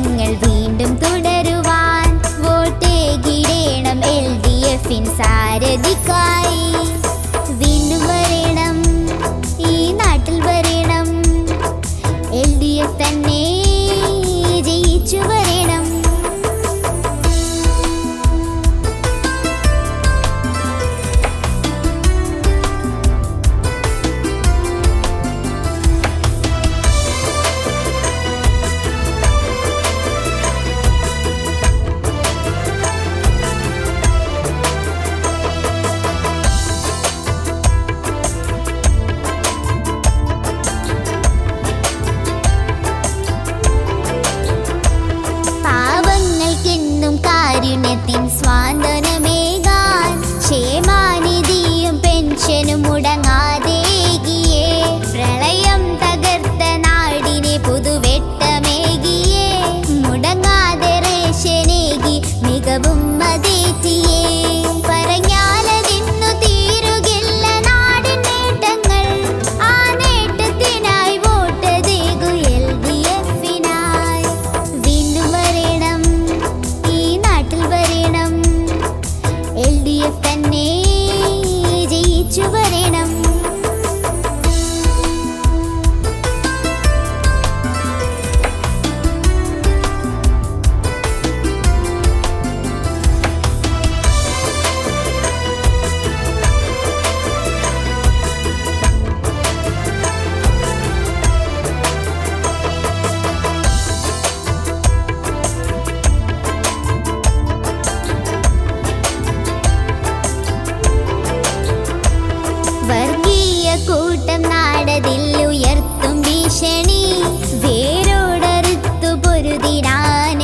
പ്രവർത്തനങ്ങൾ വീണ്ടും തുടരുവാൻ വോട്ടേകിടേണം എൽ ഡി എഫിൻ സാരഥിക്കായി. ஈரான்